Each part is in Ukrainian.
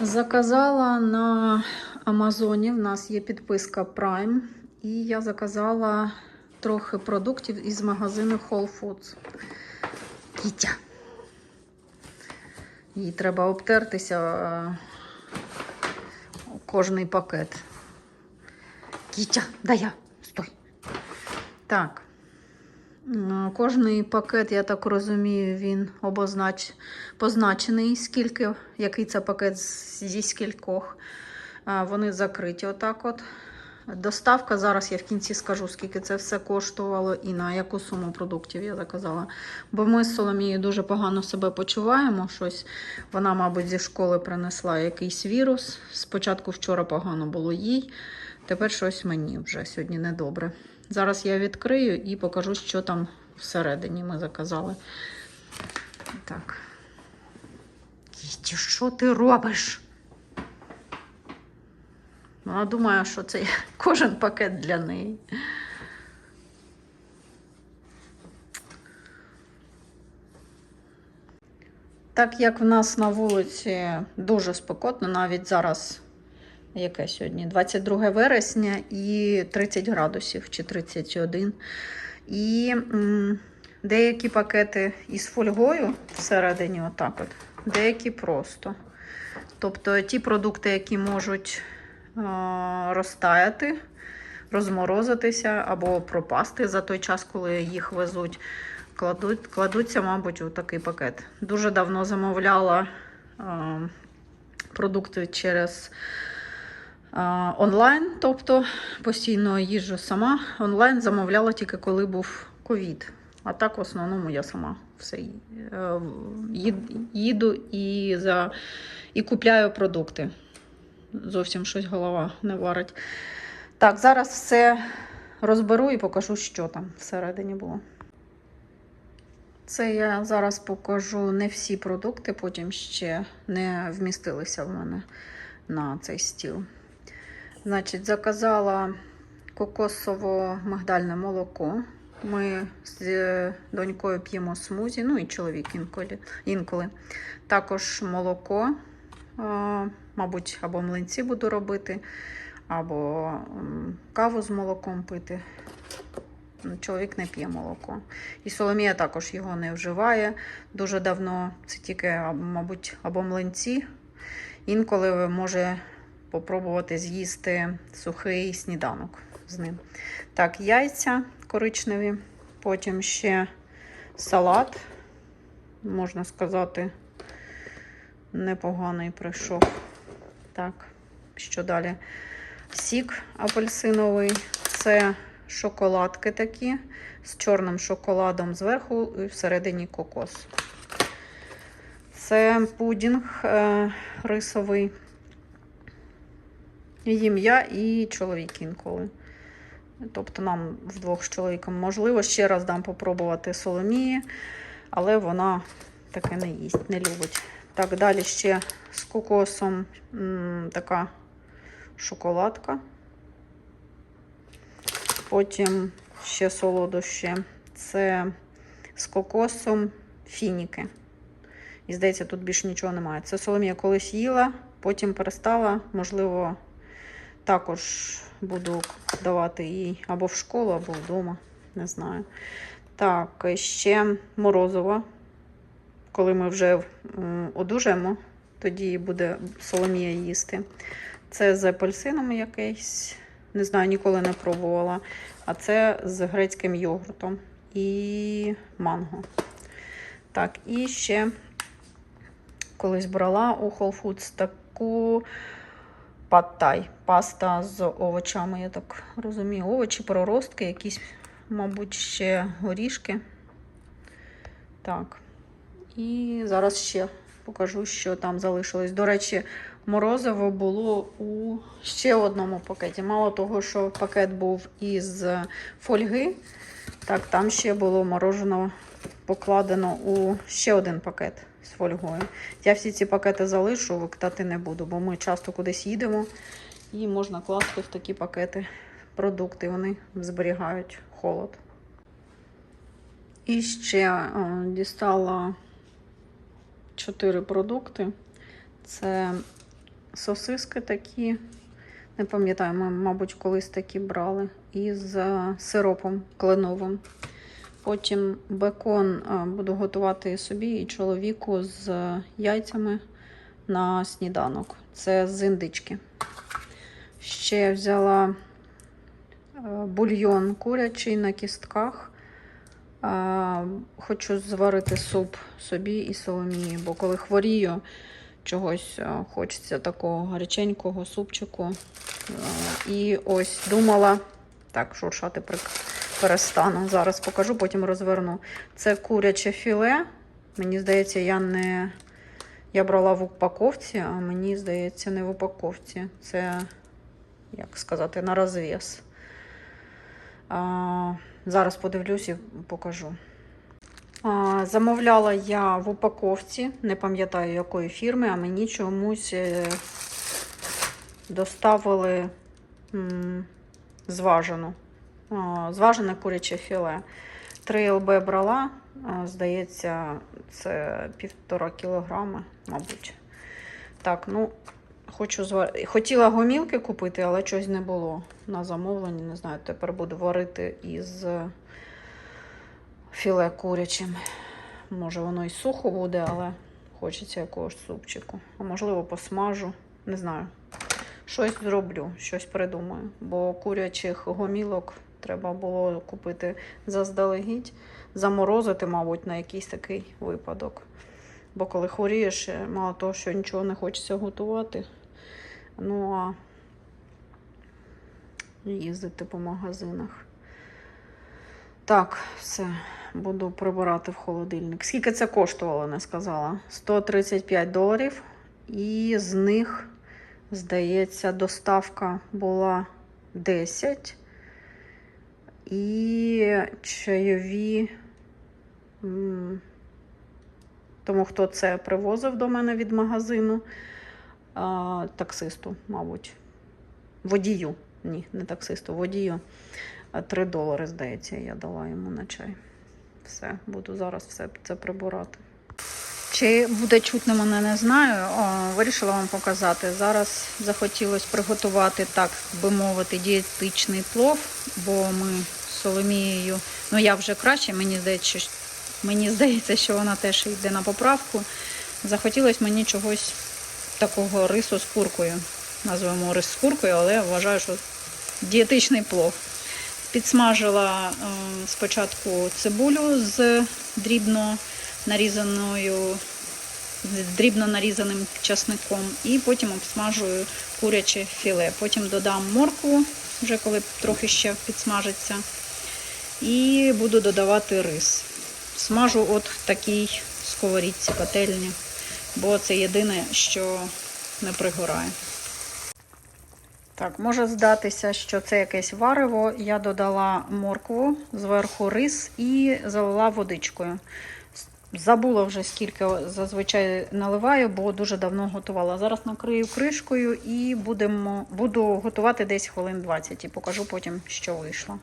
Заказала на Амазоні. В нас є підписка Prime. І я заказала трохи продуктів із магазину Whole Foods. Кітя. Їй треба обтертися е, кожний пакет. Кітя, дай я. Стой. Так. Кожний пакет, я так розумію, він обознач... позначений, скільки, який це пакет зі скількох. Вони закриті отак от. Доставка, зараз я в кінці скажу, скільки це все коштувало і на яку суму продуктів я заказала. Бо ми з Соломією дуже погано себе почуваємо. Щось вона, мабуть, зі школи принесла якийсь вірус. Спочатку вчора погано було їй, тепер щось мені вже сьогодні недобре. Зараз я відкрию і покажу, що там всередині ми заказали. Так. Кіті, що ти робиш? Вона думає, що це кожен пакет для неї. Так як в нас на вулиці дуже спекотно, навіть зараз, яке сьогодні? 22 вересня і 30 градусів чи 31. І деякі пакети із фольгою всередині, отак от, деякі просто. Тобто ті продукти, які можуть е, розтаяти, розморозитися або пропасти за той час, коли їх везуть, кладуть, кладуться, мабуть, у такий пакет. Дуже давно замовляла е, продукти через онлайн, тобто постійно їжджу сама. Онлайн замовляла тільки коли був ковід. А так, в основному, я сама все е, їду і, за, і купляю продукти. Зовсім щось голова не варить. Так, зараз все розберу і покажу, що там всередині було. Це я зараз покажу не всі продукти, потім ще не вмістилися в мене на цей стіл. Значить, заказала кокосово-мигдальне молоко. Ми з донькою п'ємо смузі, ну і чоловік інколи. інколи. Також молоко, е, мабуть, або млинці буду робити, або каву з молоком пити. Ну, Чоловік не п'є молоко. І Соломія також його не вживає. Дуже давно це тільки, мабуть, або млинці. Інколи може попробувати з'їсти сухий сніданок з ним. Так, яйця коричневі, потім ще салат, можна сказати, непоганий прийшов. Так, що далі? Сік апельсиновий, це шоколадки такі з чорним шоколадом зверху і всередині кокос. Це пудінг е, рисовий. Їм я і чоловік інколи. Тобто нам вдвох з чоловіком можливо. Ще раз дам попробувати соломії, але вона таке не їсть, не любить. Так, далі ще з кокосом м, така шоколадка. Потім ще солодощі. Це з кокосом фініки. І здається, тут більше нічого немає. Це Соломія колись їла, потім перестала. Можливо, також буду давати їй або в школу, або вдома. Не знаю. Так, ще морозиво. Коли ми вже одужаємо, тоді буде Соломія їсти. Це з апельсином якийсь. Не знаю, ніколи не пробувала. А це з грецьким йогуртом і манго. Так, і ще колись брала у Whole Foods таку паттай. Паста з овочами, я так розумію. Овочі, проростки, якісь, мабуть, ще горішки. Так. І зараз ще покажу, що там залишилось. До речі, морозиво було у ще одному пакеті. Мало того, що пакет був із фольги, так там ще було мороженого покладено у ще один пакет з фольгою. Я всі ці пакети залишу, викидати не буду, бо ми часто кудись їдемо і можна класти в такі пакети продукти. Вони зберігають холод. І ще е, дістала чотири продукти. Це сосиски такі. Не пам'ятаю, ми, мабуть, колись такі брали. Із е, сиропом кленовим. Потім бекон е, буду готувати собі і чоловіку з яйцями на сніданок. Це з індички. Ще взяла е, бульйон курячий на кістках. Е, Хочу зварити суп собі і Соломії, бо коли хворію, чогось хочеться такого гаряченького супчику. І ось думала, так, шуршати прик- перестану. Зараз покажу, потім розверну. Це куряче філе. Мені здається, я не. Я брала в упаковці, а мені здається, не в упаковці. Це, як сказати, на розв'яз. Зараз подивлюсь і покажу. А, замовляла я в упаковці, не пам'ятаю якої фірми, а мені чомусь е, доставили зважену. Зважене куряче філе. 3 ЛБ брала, здається, це півтора кілограми, мабуть. Так, ну, хочу звар... Хотіла гомілки купити, але щось не було на замовленні. Не знаю, тепер буду варити із е, філе курячим. Може, воно і сухо буде, але хочеться якогось супчику. А можливо, посмажу. Не знаю. Щось зроблю, щось придумаю. Бо курячих гомілок треба було купити заздалегідь, заморозити, мабуть, на якийсь такий випадок. Бо коли хворієш, е, мало того, що нічого не хочеться готувати. Ну а їздити по магазинах. Так, все, буду прибирати в холодильник. Скільки це коштувало, не сказала. 135 доларів. І з них, здається, доставка була 10. І чайові. Тому хто це привозив до мене від магазину, таксисту, мабуть. Водію. Ні, не таксисту, водію. 3 долари, здається, я дала йому на чай. Все, буду зараз все це прибирати. Чи буде чутно мене, не знаю. О, вирішила вам показати. Зараз захотілося приготувати, так би мовити, дієтичний плов, бо ми Соломією, ну я вже краще, мені здається, що, мені здається, що вона теж йде на поправку. Захотілося мені чогось такого рису з куркою. Назвемо рис з куркою, але вважаю, що дієтичний плов. Підсмажила е, спочатку цибулю з дрібно нарізаною, з дрібно нарізаним часником, і потім обсмажую куряче філе. Потім додам моркву, вже коли трохи ще підсмажиться, і буду додавати рис. Смажу от такій сковорідці пательні, бо це єдине, що не пригорає. Так, може здатися, що це якесь варево. Я додала моркву, зверху рис і залила водичкою. Забула вже скільки зазвичай наливаю, бо дуже давно готувала. Зараз накрию кришкою і будемо, буду готувати десь хвилин 20 і покажу потім, що вийшло.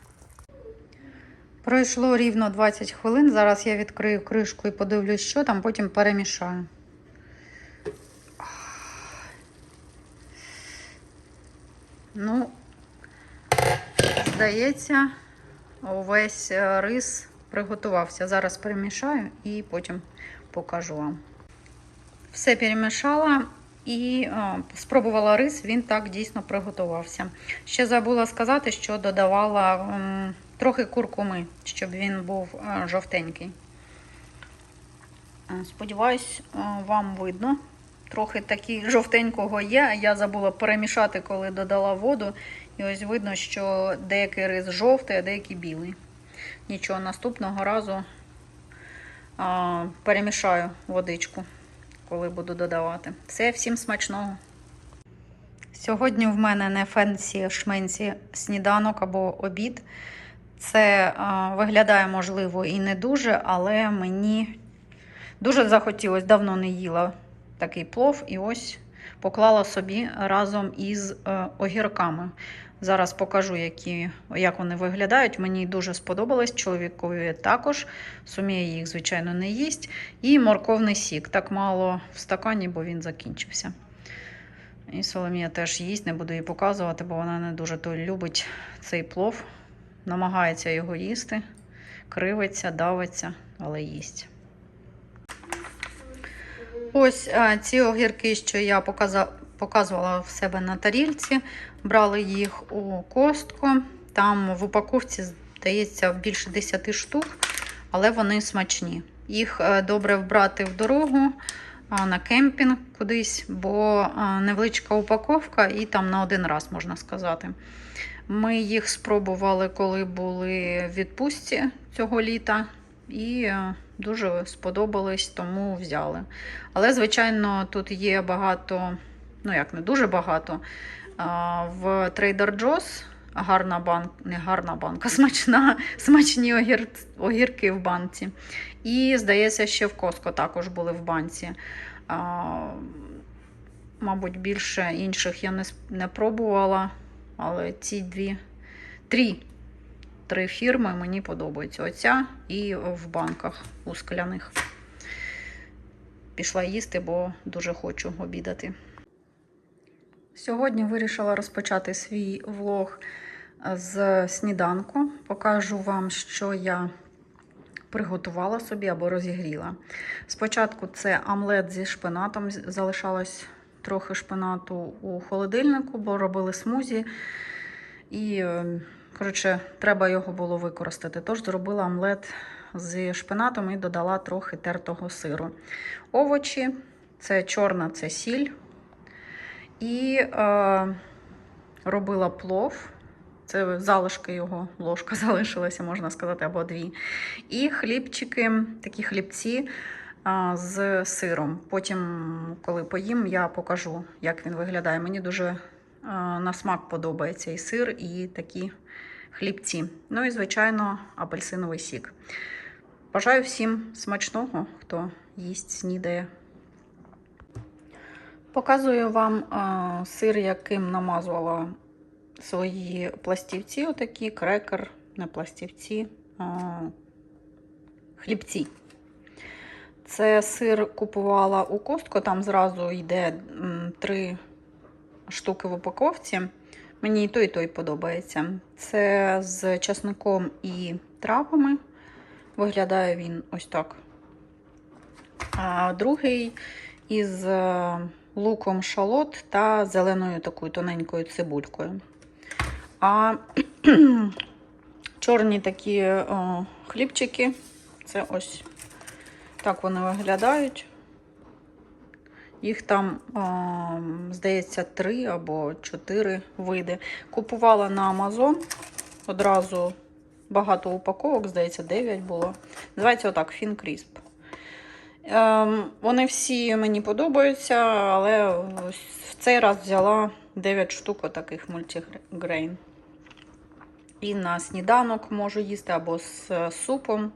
Пройшло рівно 20 хвилин. Зараз я відкрию кришку і подивлюсь, що там, потім перемішаю. Ну, здається, увесь е, рис приготувався. Зараз перемішаю і потім покажу вам. Все перемішала і а, спробувала рис, він так дійсно приготувався. Ще забула сказати, що додавала м, трохи куркуми, щоб він був жовтенький. Е, Сподіваюсь, е, вам видно. Трохи такі жовтенького є, я забула перемішати, коли додала воду. І ось видно, що деякий рис жовтий, а деякий білий. Нічого, наступного разу а, перемішаю водичку, коли буду додавати. Все, всім смачного. Сьогодні в мене не фенсі шменсі сніданок або обід. Це виглядає, можливо, і не дуже, але мені дуже захотілося, давно не їла такий плов, і ось поклала собі разом із е, огірками. Зараз покажу, які, як вони виглядають. Мені дуже сподобалось. Чоловікові також. Суміє їх, звичайно, не їсть. І морковний сік. Так мало в стакані, бо він закінчився. І Соломія теж їсть, не буду їй показувати, бо вона не дуже то любить цей плов. Намагається його їсти, кривиться, давиться, але їсть. Ось ці огірки, що я показувала в себе на тарілці. Брали їх у костку. Там в упаковці, здається, більше 10 штук, але вони смачні. Їх е, добре вбрати в дорогу на кемпінг кудись, бо невеличка упаковка і там на один раз можна сказати. Ми їх спробували, коли були в відпустці цього літа, і е, дуже сподобались, тому взяли. Але, звичайно, тут є багато, ну як не дуже багато. В Trader Joe's гарна банка, не гарна банка, смачна, смачні огір, огірки в банці. І, здається, ще в Costco також були в банці. Мабуть, більше інших я не, не пробувала, але ці дві, три, три фірми мені подобаються. Оця і в банках у скляних. Пішла їсти, бо дуже хочу обідати. Сьогодні вирішила розпочати свій влог з сніданку. Покажу вам, що я приготувала собі або розігріла. Спочатку це омлет зі шпинатом. Залишалось трохи шпинату у холодильнику, бо робили смузі. І, е, коротше, треба його було використати. Тож зробила омлет зі шпинатом і додала трохи тертого сиру. Овочі це чорна, це сіль. І е, робила плов. Це залишки його, ложка залишилася, можна сказати, або дві. І хлібчики, такі хлібці з сиром. Потім, коли поїм, я покажу, як він виглядає. Мені дуже на смак подобається і сир, і такі хлібці. Ну і, звичайно, апельсиновий сік. Бажаю всім смачного, хто їсть, снідає. Показую вам сир, яким намазувала свої пластівці, отакі, крекер, не пластівці, а, хлібці. Це сир купувала у костку, там зразу йде три штуки в упаковці. Мені і той, і той подобається. Це з часником і травами. Виглядає він ось так. А другий із е, луком шалот та зеленою такою тоненькою цибулькою. А чорні такі о, хлібчики, це ось так вони виглядають. Їх там, здається, три або чотири види. Купувала на Amazon одразу багато упаковок, здається, 9 було. Називається отак Fin Crisp. Ем, вони всі мені подобаються, але в цей раз взяла 9 штук таких мультигрейн. І на сніданок можу їсти або з е, супом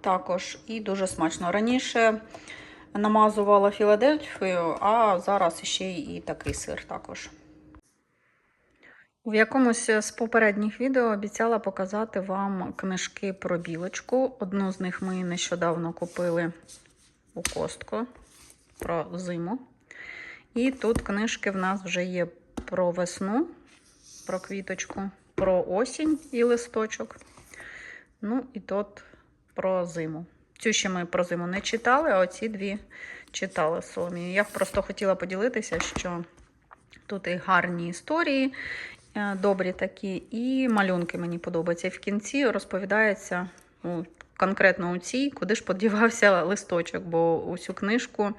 також. І дуже смачно. Раніше намазувала Філадельфію, а зараз ще і такий сир також. В якомусь з попередніх відео обіцяла показати вам книжки про білочку. Одну з них ми нещодавно купили у костку про зиму. І тут книжки в нас вже є про весну, про квіточку, про осінь і листочок. Ну, і тут про зиму. Цю ще ми про зиму не читали, а оці дві читали з Я просто хотіла поділитися, що тут і гарні історії, е, добрі такі, і малюнки мені подобаються. І в кінці розповідається ну, конкретно у цій, куди ж подівався листочок, бо усю книжку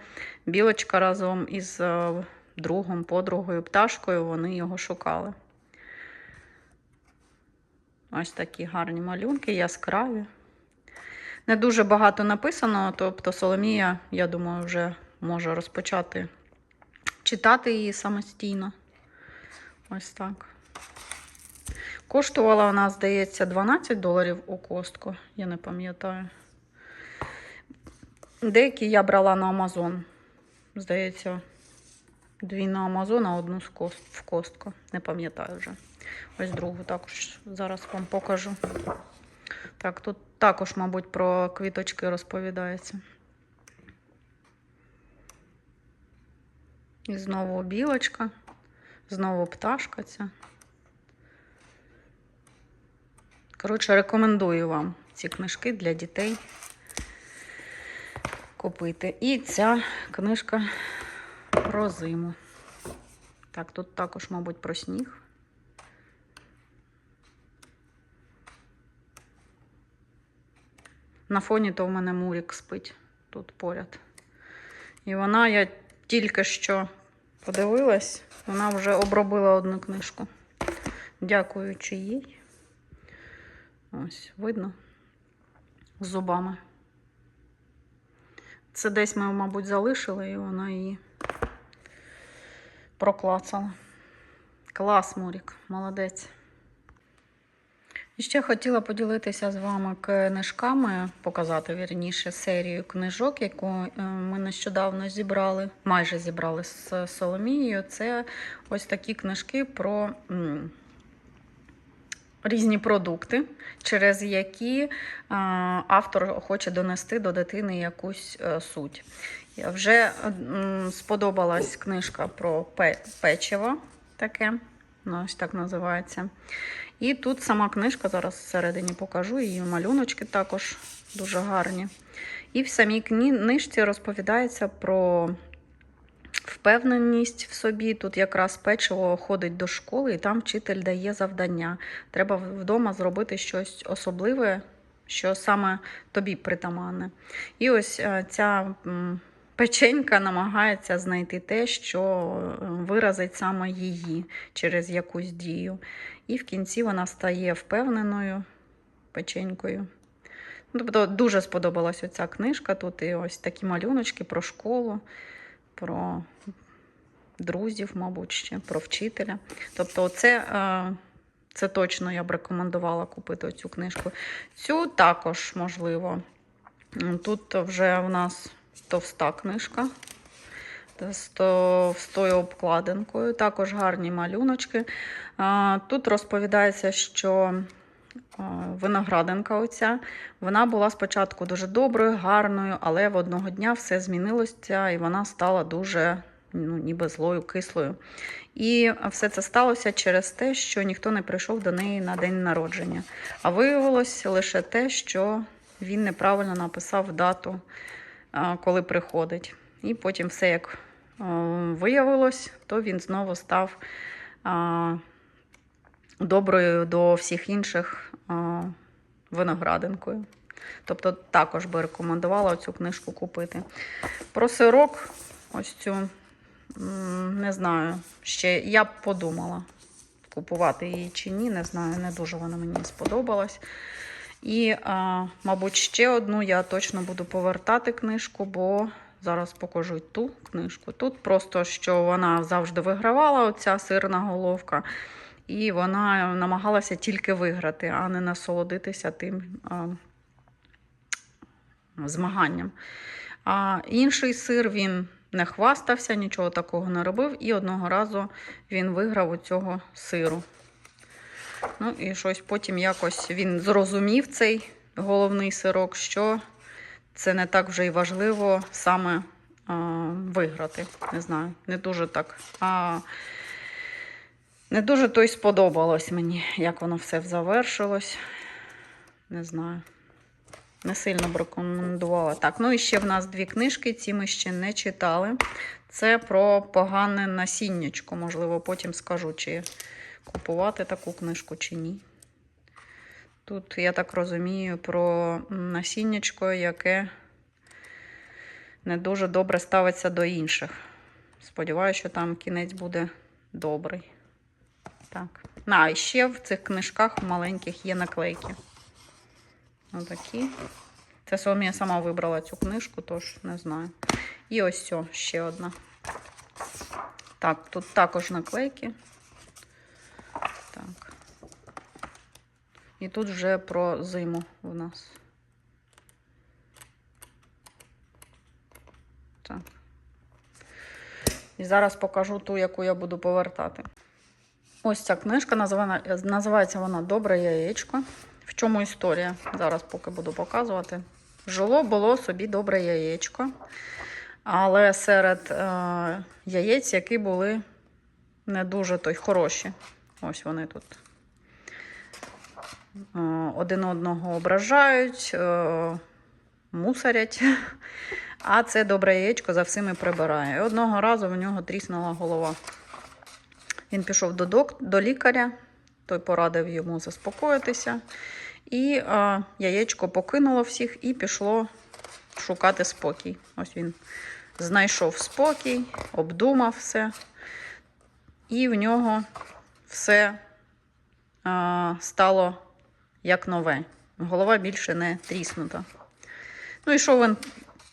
білочка разом із е, другом, подругою, пташкою, вони його шукали. Ось такі гарні малюнки, яскраві. Не дуже багато написано, тобто Соломія, я думаю, вже може розпочати читати її самостійно. Ось так. Коштувала вона, здається, 12 доларів у костку, я не пам'ятаю. Деякі я брала на Амазон. Здається, дві на Амазон, а одну в костку. Не пам'ятаю вже. Ось другу також зараз вам покажу. Так, тут також, мабуть, про квіточки розповідається. І знову білочка. Знову пташка ця. Коротше, рекомендую вам ці книжки для дітей купити. І ця книжка про зиму. Так, тут також, мабуть, про сніг. На фоні то в мене Мурік спить тут поряд. І вона, я тільки що подивилась, вона вже обробила одну книжку. Дякуючи їй. Ось, видно, з зубами. Це десь ми, мабуть, залишили, і вона її проклацала. Клас, Мурік, молодець. Ще хотіла поділитися з вами книжками, показати вірніше серію книжок, яку е, ми нещодавно зібрали, майже зібрали з Соломією. Це ось такі книжки про різні продукти, через які е, автор хоче донести до дитини якусь е, суть. Я Вже сподобалась книжка про печиво таке, ну, ось так називається. І тут сама книжка, зараз всередині покажу, її малюночки також дуже гарні. І в самій книжці розповідається про впевненість в собі. Тут якраз печиво ходить до школи, і там вчитель дає завдання. Треба вдома зробити щось особливе, що саме тобі притаманне. І ось е, ця печенька намагається знайти те, що е, виразить саме її через якусь дію. І в кінці вона стає впевненою печенькою. Ну, Тобто дуже сподобалась оця книжка. Тут і ось такі малюночки про школу, про друзів, мабуть, ще, про вчителя. Тобто, це, е, це точно я б рекомендувала купити цю книжку. Цю також можливо. Тут вже в нас товста книжка з товстою обкладинкою, також гарні малюночки. Тут розповідається, що виноградинка оця, вона була спочатку дуже доброю, гарною, але в одного дня все змінилося і вона стала дуже ну, ніби злою, кислою. І все це сталося через те, що ніхто не прийшов до неї на день народження. А виявилось лише те, що він неправильно написав дату, коли приходить. І потім все як е, виявилось, то він знову став доброю до всіх інших виноградинкою. Тобто також би рекомендувала цю книжку купити. Про сирок, ось цю, не знаю, ще я б подумала, купувати її чи ні, не знаю, не дуже вона мені сподобалась. І, а, мабуть, ще одну я точно буду повертати книжку, бо зараз покажу ту книжку. Тут просто що вона завжди вигравала, оця сирна головка, і вона намагалася тільки виграти, а не насолодитися тим а, змаганням. А інший сир він не хвастався, нічого такого не робив, і одного разу він виграв у цього сиру. Ну і щось потім якось він зрозумів цей головний сирок, що це не так вже й важливо саме а, виграти. Не знаю, не дуже так. А, не дуже то й сподобалось мені, як воно все завершилось. Не знаю. Не сильно б рекомендувала. Так, ну і ще в нас дві книжки, ці ми ще не читали. Це про погане насіннячко. Можливо, потім скажу, чи купувати таку книжку чи ні. Тут, я так розумію, про насіннячко, яке не дуже добре ставиться до інших. Сподіваюся, що там кінець буде добрий. Так. А, і ще в цих книжках маленьких є наклейки. Отакі. Це Соломія сама вибрала цю книжку, тож не знаю. І ось цю, ще одна. Так, тут також наклейки. І тут вже про зиму у нас. Так. І зараз покажу ту, яку я буду повертати. Ось ця книжка називається вона Добре яєчко. В чому історія? Зараз поки буду показувати. Жило було собі добре яєчко, але серед е, яєць, які були не дуже то хороші. Ось вони тут. Е, Один одного ображають, е, мусорять. А це добре яєчко за всіми прибирає. Одного разу в нього тріснула голова. Він пішов до, док... до лікаря, той порадив йому заспокоїтися. І е, яєчко покинуло всіх і пішло шукати спокій. Ось він знайшов спокій, обдумав все. І в нього все е, стало як нове. Голова більше не тріснута. Ну і що він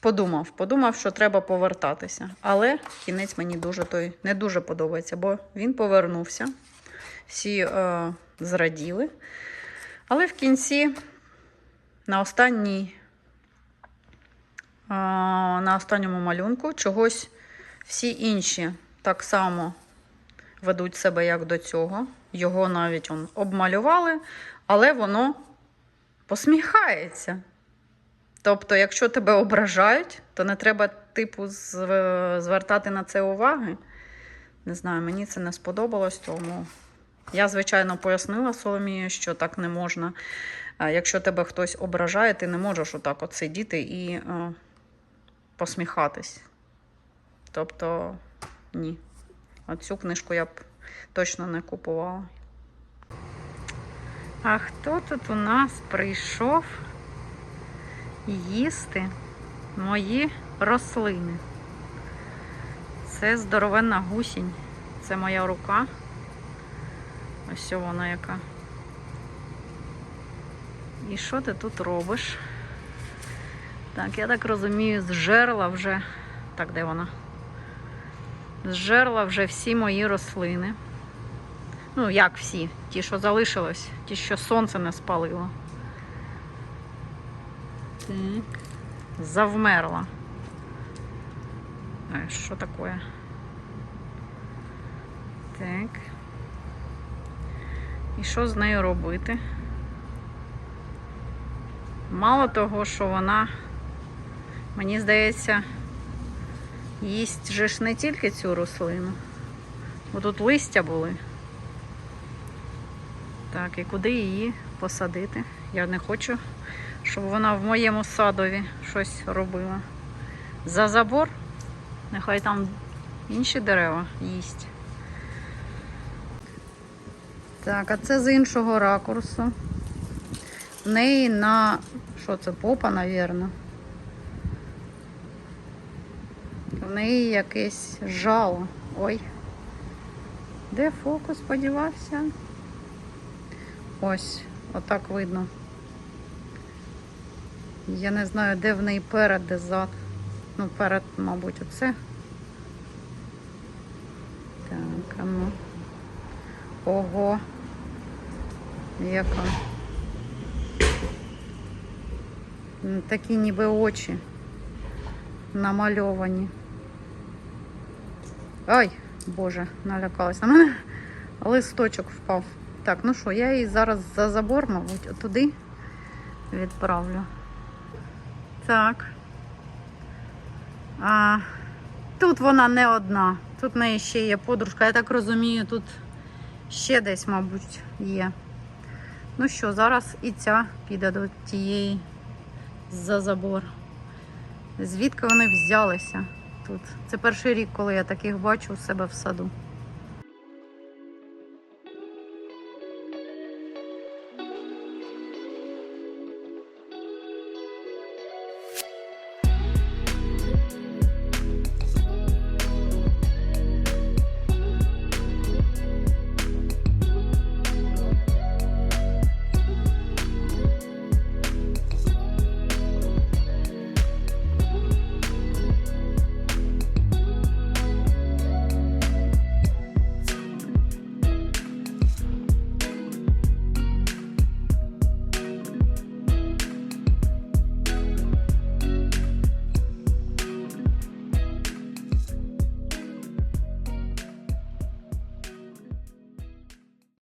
подумав? Подумав, що треба повертатися. Але кінець мені дуже той не дуже подобається, бо він повернувся. Всі е, зраділи. Але в кінці, на останній, е, на останньому малюнку, чогось всі інші так само ведуть себе як до цього. Його навіть он, обмалювали, але воно посміхається. Тобто, якщо тебе ображають, то не треба, типу, звертати на це уваги. Не знаю, мені це не сподобалось, тому я, звичайно, пояснила Соломії, що так не можна. Якщо тебе хтось ображає, ти не можеш отак от сидіти і е, посміхатись. Тобто, ні. Оцю книжку я б точно не купувала. А хто тут у нас прийшов їсти мої рослини? Це здоровенна гусінь. Це моя рука. Ось вона яка. І що ти тут робиш? Так, я так розумію, зжерла вже. Так, де вона? Зжерла вже всі мої рослини. Ну, як всі? Ті, що залишилось, ті, що сонце не спалило. Так. Завмерла. Е, Що таке? Так. І що з нею робити? Мало того, що вона, мені здається, їсть же ж не тільки цю рослину, бо тут листя були. Так, і куди її посадити? Я не хочу, щоб вона в моєму садові щось робила. За забор, нехай там інші дерева їсть. Так, а це з іншого ракурсу. В неї на. Що це, попа, навірно. В неї якесь жало. Ой. Де фокус подівався? Ось, отак видно. Я не знаю, де в неї перед, де зад. Ну, перед, мабуть, оце. Так, а ну. Ого. Яка. Такі ніби очі намальовані. Ай, Боже, налякалась на мене. Листочок впав. Так, ну що, я її зараз за забор, мабуть, туди відправлю. Так. А, тут вона не одна. Тут в неї ще є подружка. Я так розумію, тут ще десь, мабуть, є. Ну що, зараз і ця піде до тієї за забор. Звідки вони взялися тут? Це перший рік, коли я таких бачу у себе в саду.